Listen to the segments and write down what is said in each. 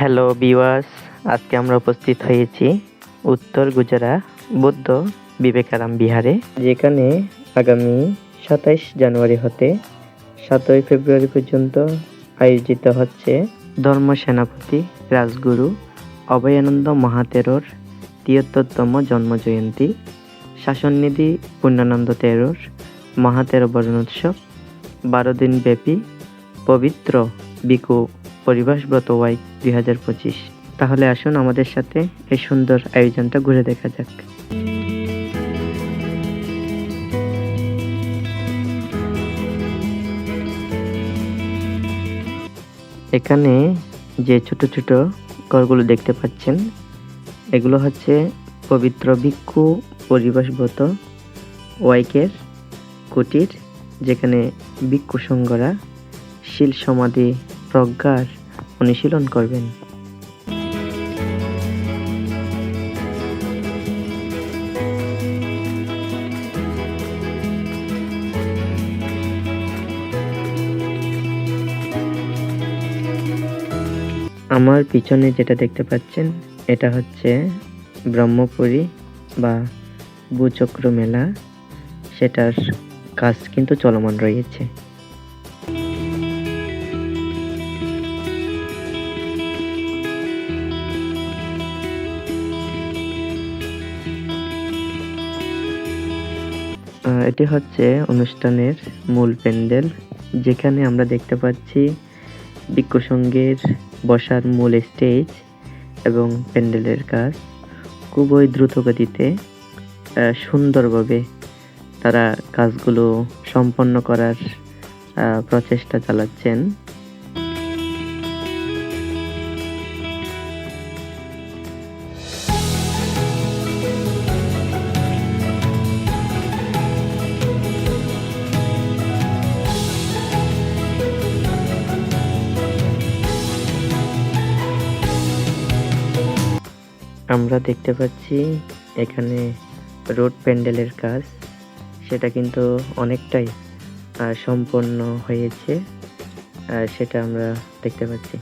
Hello বিওয়াস আজকে আমরা উপস্থিত হয়েছি উত্তর গুজরাট বৌদ্ধ বিবেকারাম বিহারে, যেখানে আগামী সাতাইশ জানুয়ারি হতে সাতই ফেব্রুয়ারি পর্যন্ত আয়োজিত হচ্ছে ধর্ম সেনাপতি রাজগুরু অভয়ানন্দ মহাতেরোর তিয়াত্তরতম জন্মজয়ন্তী, শাসননিধি পূর্ণানন্দ তেরোর মহাতেরো বরণোৎসব, বারো দিন ব্যাপী পবিত্র বিকু পরিবাসব্রত ওয়াই দুই হাজার পঁচিশ। তাহলে আসুন আমাদের সাথে এই সুন্দর আয়োজনটা ঘুরে দেখা যাক। এখানে যে ছোট ছোট ঘরগুলো দেখতে পাচ্ছেন, এগুলো হচ্ছে পবিত্র ভিক্ষু পরিবাসব্রত ওয়াইকের কুটির, যেখানে ভিক্ষু সঙ্গরা শিল সমাধি প্রজ্ঞার অনুশীলন করবেন। আমার পিছনে যেটা দেখতে পাচ্ছেন, এটা হচ্ছে ব্রহ্মপুরী বা ভূচক্র মেলা। সেটার কাজ কিন্তু চলমান রয়েছে। এটি হচ্ছে অনুষ্ঠানের মূল প্যান্ডেল, যেখানে আমরা দেখতে পাচ্ছি বিক্ষসঙ্গের বসার মূল স্টেজ এবং প্যান্ডেলের কাজ। খুবই দ্রুতগতিতে সুন্দরভাবে তারা কাজগুলো সম্পন্ন করার প্রচেষ্টা চালাচ্ছেন। আমরা দেখতে পাচ্ছি এখানে রোড প্যান্ডেলের কাজ। সেটা কিন্তু অনেকটাই সম্পন্ন হয়েছে সেটা আমরা দেখতে পাচ্ছি।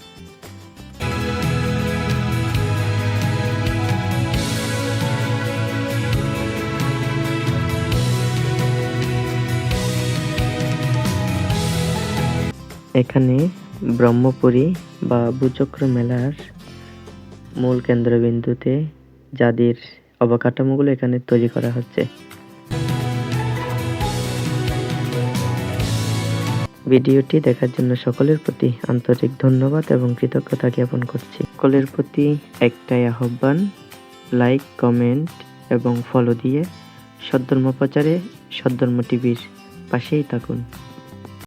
এখানে ব্রহ্মপুরী বা ভূচক্র মেলার মূল কেন্দ্রবিন্দুতে যাদের অবকাঠামোগুলো এখানে তৈরি করা হচ্ছে। ভিডিওটি দেখার জন্য সকলের প্রতি আন্তরিক ধন্যবাদ এবং কৃতজ্ঞতা জ্ঞাপন করছি। সকলের প্রতি একটাই আহ্বান, লাইক, কমেন্ট এবং ফলো দিয়ে সদ্ধর্ম প্রচারে সদ্ধর্ম টিভির পাশেই থাকুন।